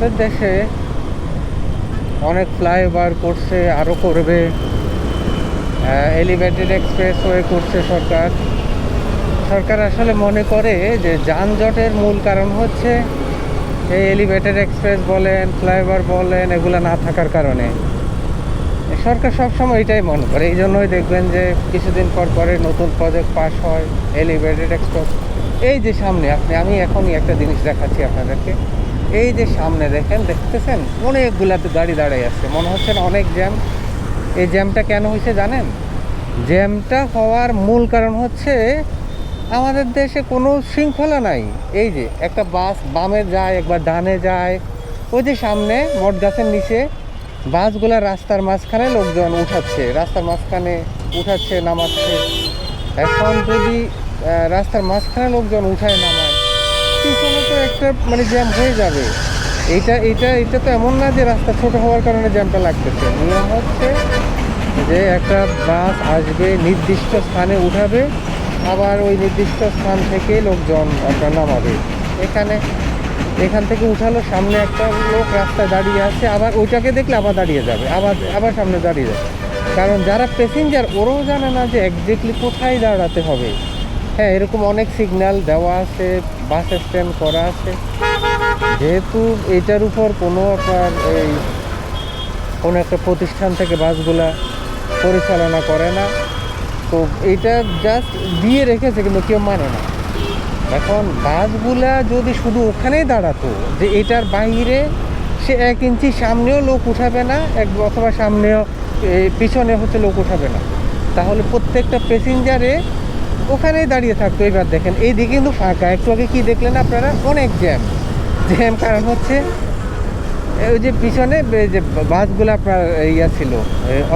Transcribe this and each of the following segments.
আমাদের দেশে অনেক ফ্লাইওভার করছে, আরও করবে। এলিভেটেড এক্সপ্রেসওয়ে করছে সরকার। সরকার আসলে মনে করে যে যানজটের মূল কারণ হচ্ছে এই এলিভেটেড এক্সপ্রেস বলেন, ফ্লাইওভার বলেন, এগুলো না থাকার কারণে। সরকার সবসময় এটাই মনে করে। এই জন্যই দেখবেন যে কিছুদিন পর পরে নতুন প্রজেক্ট পাস হয় এলিভেটেড এক্সপ্রেস এই যে সামনে আপনি, আমি এখনই একটা জিনিস দেখাচ্ছি আপনাদেরকে। এই যে সামনে দেখেন, দেখতেছেন? অনেকগুলা গাড়ি দাঁড়াই আছে। মনে হচ্ছে অনেক জ্যাম। এই জ্যামটা কেন হয়েছে জানেন? জ্যামটা হওয়ার মূল কারণ হচ্ছে আমাদের দেশে কোনো শৃঙ্খলা নাই। এই যে একটা বাস বামে যায়, একবার ডানে যায়। ওই যে সামনে মঠ গাছের নিচে বাসগুলা রাস্তার মাঝখানে লোকজন উঠাচ্ছে। রাস্তার মাঝখানে উঠাচ্ছে, নামাচ্ছে। এখন যদি রাস্তার মাঝখানে লোকজন উঠায়, নামায় পিছনে তো একটা মানে জ্যাম হয়ে যাবে। এইটা এটা এটা তো এমন না যে রাস্তা ছোট হওয়ার কারণে জ্যামটা লাগতেছে। নিয়ম হচ্ছে যে একটা বাস আসবে, নির্দিষ্ট স্থানে উঠাবে, আবার ওই নির্দিষ্ট স্থান থেকে লোকজন আপনার নামাবে। এখানে, এখান থেকে উঠালো, সামনে একটা লোক রাস্তায় দাঁড়িয়ে আছে, আবার ওইটাকে দেখলে আবার দাঁড়িয়ে যাবে, আবার আবার সামনে দাঁড়িয়ে যাবে। কারণ যারা প্যাসেঞ্জার ওরাও জানে না যে একজ্যাক্টলি কোথায় দাঁড়াতে হবে। হ্যাঁ এরকম অনেক সিগন্যাল দেওয়া আছে বাস স্ট্যান্ড করা আছে। যেহেতু এটার উপর কোনো আপনার এই কোনো একটা প্রতিষ্ঠান থেকে বাসগুলা পরিচালনা করে না। তো এটা জাস্ট দিয়ে রেখেছে, কিন্তু কেউ মানে না। এখন বাসগুলা যদি শুধু ওখানেই দাঁড়াতো, যে এটার বাইরে সে এক ইঞ্চি সামনেও লোক উঠাবে না, এক অথবা সামনেও পিছনে হচ্ছে লোক উঠাবে না। তাহলে প্রত্যেকটা প্যাসেঞ্জারে ওখানেই দাঁড়িয়ে থাকতো। এবার দেখেন এই দিকে কিন্তু ফাঁকা। একটু আগে কি দেখলেন আপনারা? অনেক জ্যাম। জ্যাম কারণ হচ্ছে ওই যে পিছনে যে বাসগুলো আপনার ইয়া ছিল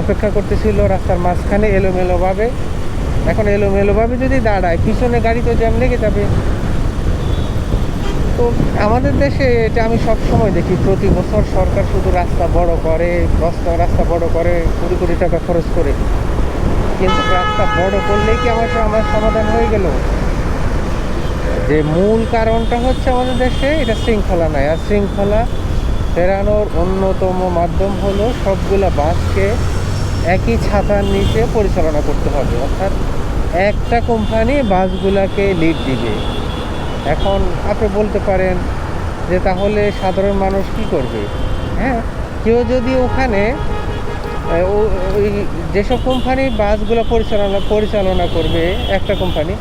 অপেক্ষা করতেছিল রাস্তার মাঝখানে এলোমেলোভাবে। এখন এলোমেলোভাবে যদি দাঁড়ায়, পিছনে গাড়ি তো জ্যাম লেগে যাবে। তো আমাদের দেশে এটা আমি সব সময় দেখি, প্রতি বছর সরকার শুধু রাস্তা বড় করে, রাস্তা রাস্তা বড় করে, কোটি কোটি টাকা খরচ করে। কিন্তু রাস্তা বড় করলেই কি আমার আমার সমাধান হয়ে গেল? যে মূল কারণটা হচ্ছে আমাদের দেশে, এটা শৃঙ্খলা নাই। আর শৃঙ্খলা ফেরানোর অন্যতম মাধ্যম হলো সবগুলা বাসকে একই ছাতার নিচে পরিচালনা করতে হবে। অর্থাৎ একটা কোম্পানি বাসগুলাকে লিড দিবে। এখন আপনি বলতে পারেন যে তাহলে সাধারণ মানুষ কি করবে? হ্যাঁ কেউ যদি ওখানে ওই যেসব কোম্পানি বাসগুলো পরিচালনা পরিচালনা করবে, একটা কোম্পানি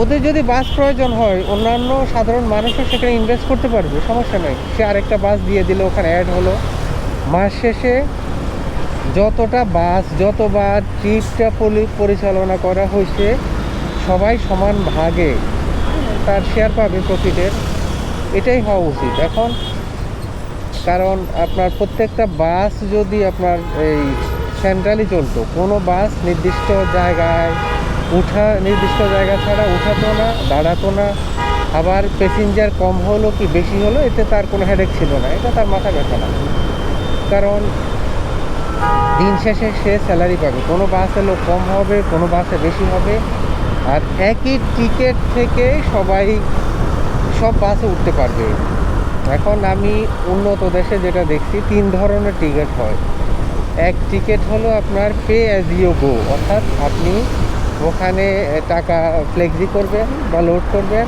ওদের যদি বাস প্রয়োজন হয়, অন্যান্য সাধারণ মানুষও সেখানে ইনভেস্ট করতে পারবে, সমস্যা নেই। সে আরেকটা বাস দিয়ে দিল, ওখানে অ্যাড হলো। মাস শেষে যতটা বাস, যতবার ট্রিপটা পরিচালনা করা হয়েছে, সবাই সমান ভাগে, তার শেয়ার পাবে প্রফিটের এটাই হওয়া উচিত। এখন কারণ আপনার প্রত্যেকটা বাস যদি আপনার এই সেন্ট্রালি চলতো, কোনো বাস নির্দিষ্ট জায়গায় উঠা, নির্দিষ্ট জায়গা ছাড়া উঠাতো না, দাঁড়াতো না। আবার প্যাসেঞ্জার কম হলো কি বেশি হলো, এতে তার কোনো হেডেক ছিল না। এটা তার মাথা ব্যথা না। কারণ দিন শেষে সে স্যালারি পাবে। কোনো বাসে লোক কম হবে, কোনো বাসে বেশি হবে। আর একই টিকিট থেকে সবাই সব বাসে উঠতে পারবে। এখন আমি উন্নত দেশে যেটা দেখছি, তিন ধরনের টিকিট হয়। এক টিকিট হলো আপনার পে অ্যাজ ইউ গো অর্থাৎ আপনি ওখানে টাকা ফ্লেক্সি করবেন বা লোড করবেন।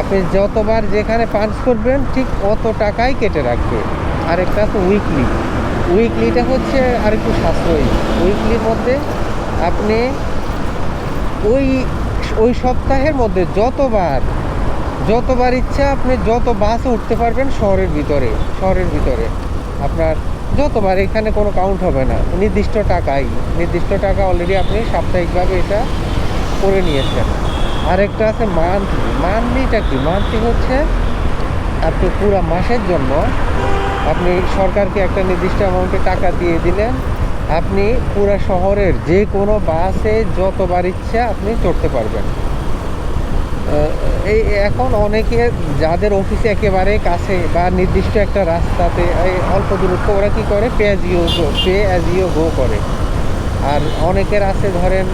আপনি যতবার যেখানে পাঞ্চ করবেন, ঠিক অত টাকাই কেটে রাখবে। আরেকটা আছে উইকলি উইকলিটা হচ্ছে আর একটু সাশ্রয়ী উইকলির মধ্যে আপনি ওই ওই সপ্তাহের মধ্যে যতবার যতবার ইচ্ছা আপনি যত বাসে উঠতে পারবেন শহরের ভিতরে শহরের ভিতরে। আপনার যতবার, এখানে কোনো কাউন্ট হবে না। নির্দিষ্ট টাকাই। নির্দিষ্ট টাকা অলরেডি আপনি সাপ্তাহিকভাবে এটা করে নিয়েছেন। আরেকটা আছে মান্থলি মান্থলিটা কি? মান্থলি হচ্ছে আপনি পুরো মাসের জন্য আপনি সরকারকে একটা নির্দিষ্ট অ্যামাউন্টে টাকা দিয়ে দিলেন। আপনি পুরো শহরের যে কোনো বাসে যতবার ইচ্ছা আপনি চড়তে পারবেন। এই এখন অনেকে যাদের অফিসে একেবারে কাছে বা নির্দিষ্ট একটা রাস্তাতে, এই অল্প দূরত্ব, ওরা কী করে? Pay as you go pay as you go করে। আর অনেকের আছে, ধরেন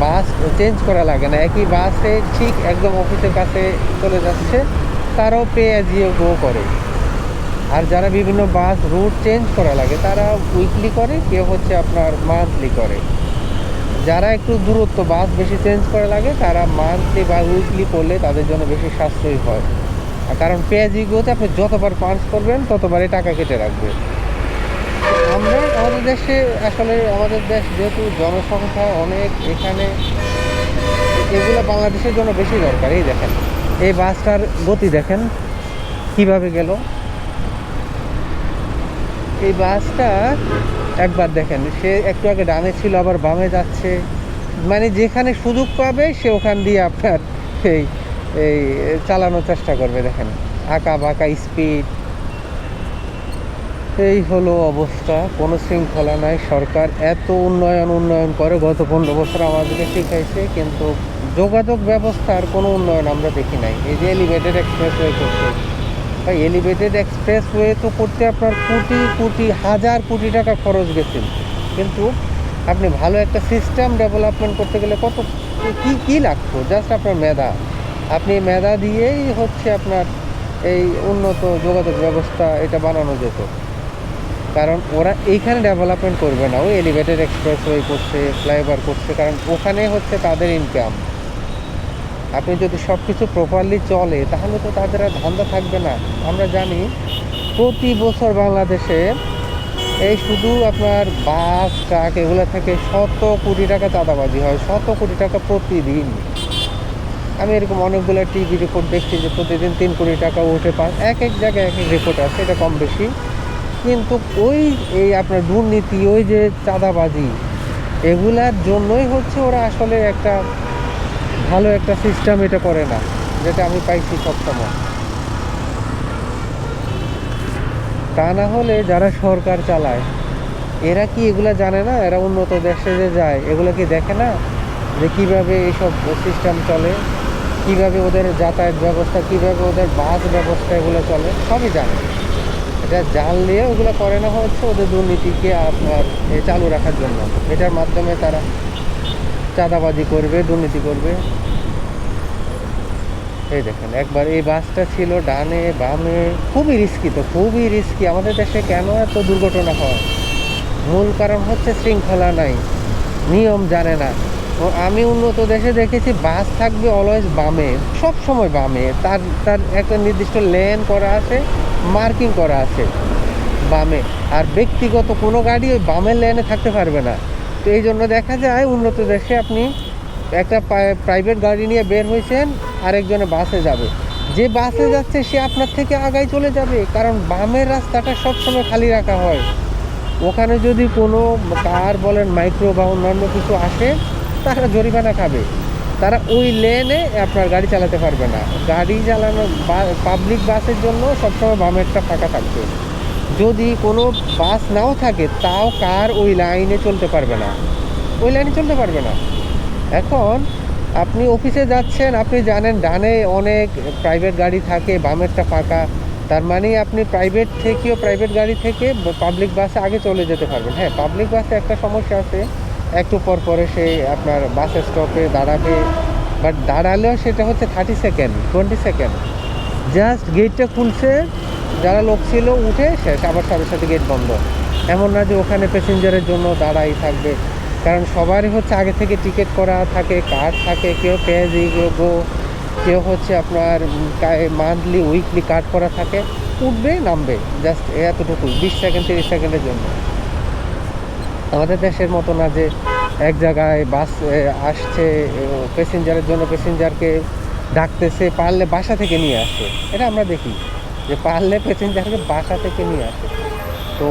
বাস চেঞ্জ করা লাগে না। একই বাসে ঠিক একদম অফিসের কাছে চলে যাচ্ছে, তারাও পে অ্যাজ ইউ গো করে। আর যারা বিভিন্ন বাস রুট চেঞ্জ করা লাগে, তারা উইকলি করে, কেউ হচ্ছে আপনার মান্থলি করে। যারা একটু দূরত্ব, বাস বেশি চেঞ্জ করা লাগে, তারা মান্থলি বা উইকলি করলে তাদের জন্য বেশি সাশ্রয়ী হয়। কারণ পেঁয়াজিগুলোতে আপনি যতবার পাঞ্চ করবেন, ততবারই টাকা কেটে রাখবে। আমরা আমাদের দেশে আসলে, আমাদের দেশ যেহেতু জনসংখ্যা অনেক, এখানে এগুলো বাংলাদেশের জন্য বেশি দরকার। এই দেখেন, এই বাসটার গতি দেখেন, কীভাবে গেল? এই বাসটা একবার দেখেন। সে একটু আগে ডানে ছিল, আবার বামে যাচ্ছে। মানে যেখানে সুযোগ পাবে, সে ওখান দিয়ে আপনার এই এই চালানোর চেষ্টা করবে, দেখেন। আঁকা বাঁকা স্পিড এই হলো অবস্থা। কোনো শৃঙ্খলা নাই। সরকার এত উন্নয়ন উন্নয়ন করে। গত পনেরো বছর আমাদেরকে শিখাইছে, কিন্তু যোগাযোগ ব্যবস্থার কোনো উন্নয়ন আমরা দেখি নাই। এই যে এলিভেটেড এক্সপ্রেসওয়ে করছে। ভাই এলিভেটেড এক্সপ্রেসওয়ে তো করতে আপনার কোটি কোটি, হাজার কোটি টাকা খরচ গেছে। কিন্তু আপনি ভালো একটা সিস্টেম ডেভেলপমেন্ট করতে গেলে কত, কি কি লাগতো? জাস্ট আপনার মেধা। আপনি মেধা দিয়েই হচ্ছে আপনার এই উন্নত যোগাযোগ ব্যবস্থা এটা বানানো যেত। কারণ ওরা এইখানে ডেভেলপমেন্ট করবে না। ওই এলিভেটেড এক্সপ্রেসওয়ে করছে ফ্লাইওভার করছে, কারণ ওখানে হচ্ছে তাদের ইনকাম আপনি যদি সব কিছু প্রপারলি চলে, তাহলে তো তাদের আর ধান্দা থাকবে না। আমরা জানি প্রতি বছর বাংলাদেশে এই শুধু আপনার বাস, ট্রাক, এগুলো থেকে শত কোটি টাকা চাঁদাবাজি হয়, শত কোটি টাকা প্রতিদিন। আমি এরকম অনেকগুলো টিভি রিপোর্ট দেখছি যে প্রতিদিন তিন কোটি টাকা উঠে পান এক এক জায়গায় এক এক রিপোর্ট আছে এটা কম বেশি। কিন্তু ওই এই আপনার দুর্নীতি, ওই যে চাঁদাবাজি, এগুলার জন্যই হচ্ছে ওরা আসলে একটা ভালো একটা সিস্টেম এটা করে না, যেটা আমি পাইছি সবসময়। তা না হলে যারা সরকার চালায়, এরা কি এগুলা জানে না? এরা উন্নত দেশে যে যায়, এগুলো কি দেখে না? যে কীভাবে এইসব সিস্টেম চলে, কীভাবে ওদের যাতায়াত ব্যবস্থা, কীভাবে ওদের বাস ব্যবস্থা এগুলো চলে, সবই জানে। এটা জানলে ওগুলো করে না হচ্ছে ওদের দুর্নীতিকে আপনার চালু রাখার জন্য। এটার মাধ্যমে তারা চাঁদাবাজি করবে, দুর্নীতি করবে। এই দেখেন, একবার এই বাসটা ছিল ডানে, বামে। খুবই রিস্কি তো, খুবই রিস্কি আমাদের দেশে কেন এত দুর্ঘটনা হয়? মূল কারণ হচ্ছে শৃঙ্খলা নাই, নিয়ম জানে না। ও, আমি উন্নত দেশে দেখেছি, বাস থাকবে অলওয়েজ বামে, সব সময় বামে। তার তার একটা নির্দিষ্ট লেন করা আছে মার্কিং করা আছে, বামে। আর ব্যক্তিগত কোনো গাড়ি ওই বামের লেনে থাকতে পারবে না। তো এই জন্য দেখা যায় উন্নত দেশে আপনি একটা প্রাইভেট গাড়ি নিয়ে বের হয়েছেন, আরেকজনে বাসে যাবে। যে বাসে যাচ্ছে, সে আপনার থেকে আগায় চলে যাবে, কারণ বামের রাস্তাটা সবসময় খালি রাখা হয়। ওখানে যদি কোনো কার বলেন মাইক্রো বা অন্যান্য কিছু আসে, তারা জরিমানা খাবে। তারা ওই লেনে আপনার গাড়ি চালাতে পারবে না। গাড়ি চালানো পাবলিক বাসের জন্য সবসময় বামেরটা ফাঁকা থাকবে। যদি কোনো বাস নাও থাকে, তাও কার ওই লাইনে চলতে পারবে না? ওই লাইনে চলতে পারবে না। এখন আপনি অফিসে যাচ্ছেন, আপনি জানেন ডানে অনেক প্রাইভেট গাড়ি থাকে, বামেরটা ফাঁকা। তার মানে আপনি প্রাইভেট থেকেও প্রাইভেট গাড়ি থেকে পাবলিক বাসে আগে চলে যেতে পারবেন। হ্যাঁ পাবলিক বাসে একটা সমস্যা আছে। একটু পর পরে সে আপনার বাসের স্টপে দাঁড়াবে। বাট দাঁড়ালেও সেটা হচ্ছে thirty second twenty second just গেটটা খুলছে যারা লোক ছিল, উঠে শেষ। আবার সাথে সাথে গেট বন্ধ। এমন না যে ওখানে প্যাসেঞ্জারের জন্য দাঁড়াই থাকবে। কারণ সবারই হচ্ছে আগে থেকে টিকিট করা থাকে কার্ড থাকে। কেউ পেজি কেউ গো কেউ হচ্ছে আপনার মান্থলি উইকলি কার্ড করা থাকে। উঠবে, নামবে। জাস্ট এতটুকু বিশ সেকেন্ড তিরিশ সেকেন্ডের জন্য। আমাদের দেশের মতো না যে এক জায়গায় বাস আসছে প্যাসেঞ্জারের জন্য প্যাসেঞ্জারকে ডাকতেছে, পারলে বাসা থেকে নিয়ে আসে। এটা আমরা দেখি। যে পারলে প্যাসেঞ্জারকে বাসা থেকে নিয়ে আসে। তো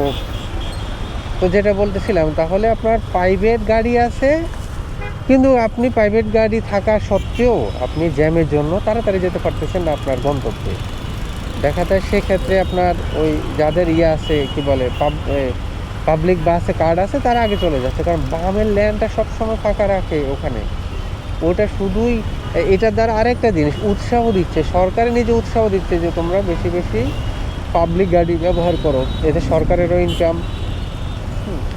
তো যেটা বলতেছিলাম, তাহলে আপনার প্রাইভেট গাড়ি আছে, কিন্তু আপনি প্রাইভেট গাড়ি থাকা সত্ত্বেও আপনি জ্যামের জন্য তাড়াতাড়ি যেতে পারতেছেন না আপনার গন্তব্যে। দেখা যায় সেক্ষেত্রে আপনার ওই যাদের ইয়ে আছে, কি বলে পাবলিক বাসে কার্ড আছে, তারা আগে চলে যাচ্ছে। কারণ বামের ল্যান্ডটা সবসময় ফাঁকা রাখে ওখানে। ওটা শুধুই এটার দ্বারা আরেকটা জিনিস, উৎসাহ দিচ্ছে। সরকারে নিজে উৎসাহ দিচ্ছে যে তোমরা বেশি বেশি পাবলিক গাড়ি ব্যবহার করো। এতে সরকারেরও ইনকাম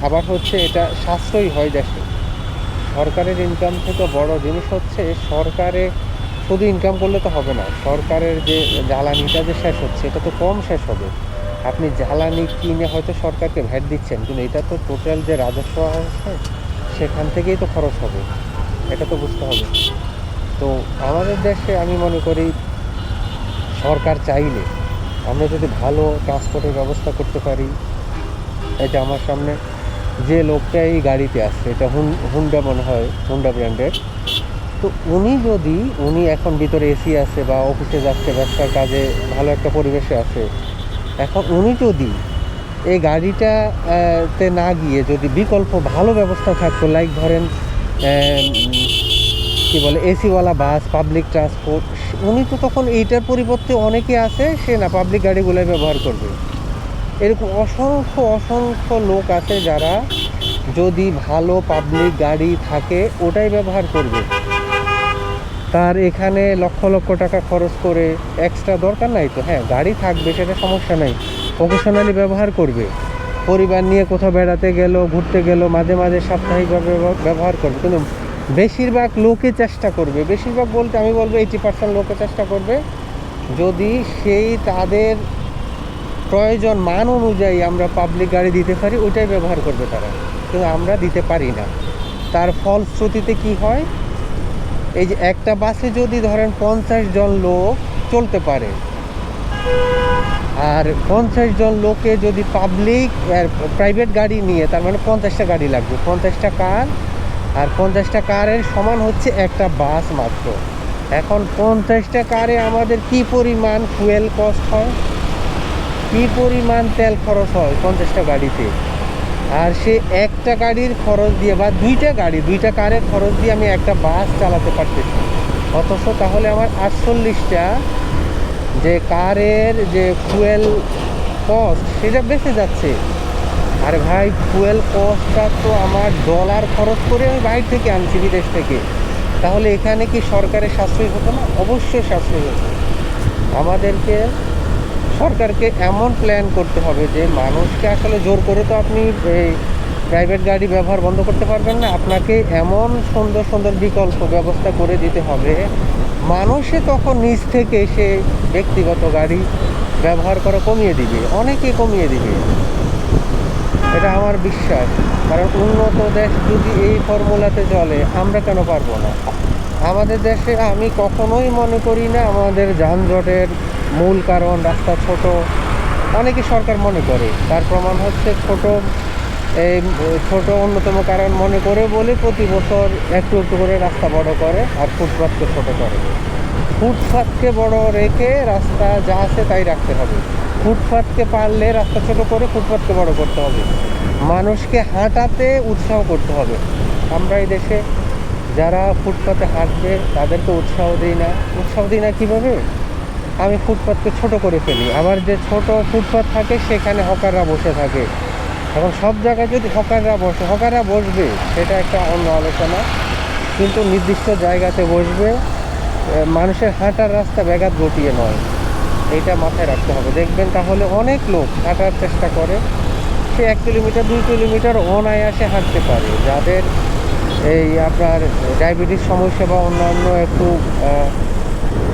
আবার হচ্ছে এটা সাশ্রয়ী হয় দেশে। সরকারের ইনকাম থেকে বড় জিনিস হচ্ছে সরকারে শুধু ইনকাম করলে তো হবে না। সরকারের যে জ্বালানিটা যে শেষ হচ্ছে, এটা তো কম শেষ হবে। আপনি জ্বালানি কিনে হয়তো সরকারকে ভ্যাট দিচ্ছেন, কিন্তু এটা তো টোটাল যে রাজস্ব আছে, সেখান থেকেই তো খরচ হবে। এটা তো বুঝতে হবে। তো আমাদের দেশে আমি মনে করি সরকার চাইলে আমরা যদি ভালো ট্রান্সপোর্টের ব্যবস্থা করতে পারি, এটা আমার সামনে যে লোকটা এই গাড়িতে আসছে, এটা হুন হুন্ডা মনে হয় হুন্ডা ব্র্যান্ডের তো উনি যদি, উনি এখন ভিতরে এসি আছে বা অফিসে যাচ্ছে, ব্যবসার কাজে ভালো একটা পরিবেশে আছে, এখন উনি যদি এই গাড়িটা তে না গিয়ে যদি বিকল্প ভালো ব্যবস্থা থাকতো লাইক ধরেন কি বলে, এসিওয়ালা বাস পাবলিক ট্রান্সপোর্ট উনি তো তখন এইটার পরিবর্তে অনেকে আছে, সে না পাবলিক গাড়িগুলো ব্যবহার করবে। এরকম অসংখ্য অসংখ্য লোক আছে যারা যদি ভালো পাবলিক গাড়ি থাকে, ওটাই ব্যবহার করবে। তার এখানে লক্ষ লক্ষ টাকা খরচ করে এক্সট্রা দরকার নাই তো? হ্যাঁ গাড়ি থাকবে, সেটা সমস্যা নাই। প্রফেশনালি ব্যবহার করবে। পরিবার নিয়ে কোথাও বেড়াতে গেল, ঘুরতে গেল, মাঝে মাঝে সাপ্তাহিকভাবে ব্যবহার করবে। কিন্তু বেশিরভাগ লোকে চেষ্টা করবে। বেশিরভাগ বলতে আমি বলব এইটি পার্সেন্ট লোকে চেষ্টা করবে। যদি সেই তাদের প্রয়োজন মান অনুযায়ী আমরা পাবলিক গাড়ি দিতে পারি, ওইটাই ব্যবহার করবে তারা। কিন্তু আমরা দিতে পারি না। তার ফলশ্রুতিতে কি হয়? এই যে একটা বাসে যদি ধরেন পঞ্চাশ জন লোক চলতে পারে, আর পঞ্চাশ জন লোকে যদি পাবলিক প্রাইভেট গাড়ি নিয়ে, তার মানে পঞ্চাশটা গাড়ি লাগবে। পঞ্চাশটা কার? আর পঞ্চাশটা কারের সমান হচ্ছে একটা বাস মাত্র। এখন পঞ্চাশটা কারে আমাদের কি পরিমাণ ফুয়েল কস্ট হয়? কি পরিমাণ তেল খরচ হয় পঞ্চাশটা গাড়িতে? আর সে একটা গাড়ির খরচ দিয়ে বা দুইটা গাড়ি, দুইটা কারের খরচ দিয়ে আমি একটা বাস চালাতে পারতেছি। অথচ তাহলে আমার আটচল্লিশটা যে কারের যে ফুয়েল কস্ট সেটা বেঁচে যাচ্ছে। আরে ভাই ফুয়েল কস্টটা তো আমার ডলার খরচ করে আমি বাইরে থেকে আনছি বিদেশ থেকে। তাহলে এখানে কি সরকারের সাশ্রয় হতো না? অবশ্যই সাশ্রয় হতো। আমাদেরকে, সরকারকে এমন প্ল্যান করতে হবে যে মানুষকে আসলে জোর করে তো আপনি, এই প্রাইভেট গাড়ি ব্যবহার বন্ধ করতে পারবেন না। আপনাকে এমন সুন্দর সুন্দর বিকল্প ব্যবস্থা করে দিতে হবে। মানুষে তখন নিজ থেকে সে ব্যক্তিগত গাড়ি ব্যবহার করা কমিয়ে দিবে, অনেকে কমিয়ে দিবে। এটা আমার বিশ্বাস। কারণ উন্নত দেশ যদি এই ফর্মুলাতে চলে, আমরা কেন পারব না? আমাদের দেশে আমি কখনোই মনে করি না আমাদের যানজটের মূল কারণ রাস্তা ছোট। অনেকে সরকার মনে করে, তার প্রমাণ হচ্ছে ছোট। এই ছোট অন্যতম কারণ মনে করে বলে প্রতি বছর একটু একটু করে রাস্তা বড় করে আর ফুটপাথকে ছোট করে। ফুটপাথকে বড় রেখে রাস্তা যা আছে তাই রাখতে হবে। ফুটপাথকে পারলে রাস্তা ছোট করে ফুটপাথকে বড় করতে হবে। মানুষকে হাঁটাতে উৎসাহ করতে হবে। আমরা এই দেশে যারা ফুটপাতে হাঁটবে, তাদেরকে উৎসাহ দিই না। উৎসাহ দিই না কীভাবে? আমি ফুটপাথকে ছোট করে ফেলি। আবার যে ছোট ফুটপাথ থাকে, সেখানে হকাররা বসে থাকে। এখন সব জায়গায় যদি হকাররা বসে, হকাররা বসবে, সেটা একটা অন্য আলোচনা। কিন্তু নির্দিষ্ট জায়গাতে বসবে মানুষের হাঁটার রাস্তা ব্যাঘাত ঘটিয়ে নয়। এটা মাথায় রাখতে হবে। দেখবেন তাহলে অনেক লোক হাঁটার চেষ্টা করে। সে এক কিলোমিটার, দুই কিলোমিটার অনায়াসে হাঁটতে পারে। যাদের এই আপনার ডায়াবেটিস সমস্যা বা অন্যান্য একটু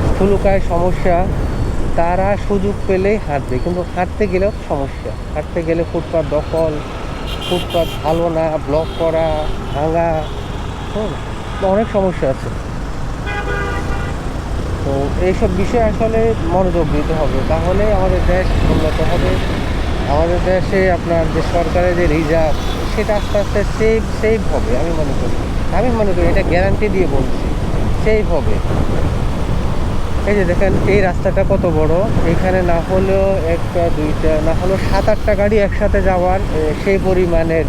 স্থূলকায় সমস্যা, তারা সুযোগ পেলেই হাঁটবে। কিন্তু হাঁটতে গেলেও সমস্যা। হাঁটতে গেলে ফুটপাত দখল, ফুটপাত ভালো না, ব্লক করা, ভাঙা অনেক সমস্যা আছে। তো এইসব বিষয়ে আসলে মনোযোগ দিতে হবে। তাহলে আমাদের দেশ উন্নত হবে। আমাদের দেশে আপনার যে সরকারের যে রিজার্ভ সেটা আস্তে আস্তে সেভ সেভ হবে, আমি মনে করি। আমি মনে করি এটা গ্যারান্টি দিয়ে বলছি সেভ হবে। এই যে দেখেন, এই রাস্তাটা কত বড়? এখানে না হলেও একটা, দুইটা, না হলেও সাত আটটা গাড়ি একসাথে যাওয়ার সেই পরিমাণের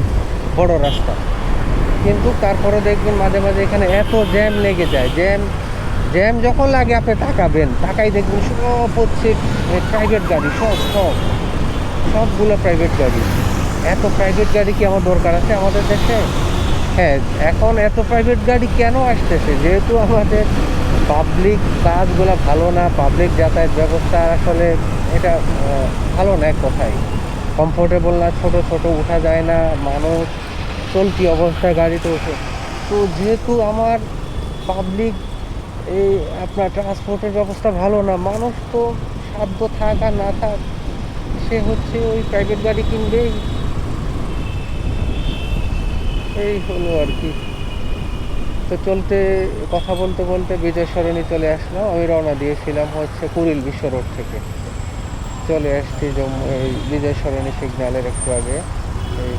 বড় রাস্তা। কিন্তু তারপরে দেখবেন মাঝে মাঝে এখানে এত জ্যাম লেগে যায়। জ্যাম জ্যাম যখন লাগে, আপনি তাকাবেন। তাকাই দেখবেন সব হচ্ছে প্রাইভেট গাড়ি, সব সব। সবগুলো প্রাইভেট গাড়ি। এত প্রাইভেট গাড়ি কি আমার দরকার আছে আমাদের দেশে? হ্যাঁ এখন এত প্রাইভেট গাড়ি কেন আসতেছে? যেহেতু আমাদের পাবলিক কাজগুলো ভালো না পাবলিক যাতায়াত ব্যবস্থা আসলে এটা ভালো না এক কথায়। কমফোর্টেবল না, ছোট ছোট উঠা যায় না, মানুষ চলতি অবস্থায় গাড়িতে ওঠে তো যেহেতু আমার পাবলিক এই আপনার ট্রান্সপোর্টের ব্যবস্থা ভালো না। মানুষ তো সাধ্য থাক আর না থাক, সে হচ্ছে ওই প্রাইভেট গাড়ি কিনবেই। এই হলো আর কি। তো চলতে, কথা বলতে বলতে বিজয় সরণি চলে আসলাম। আমি রওনা দিয়েছিলাম হচ্ছে কুড়িল বিশ্ব রোড থেকে। চলে আসছি জম্মু, এই বিজয় সরণি সিগন্যালের একটু আগে। এই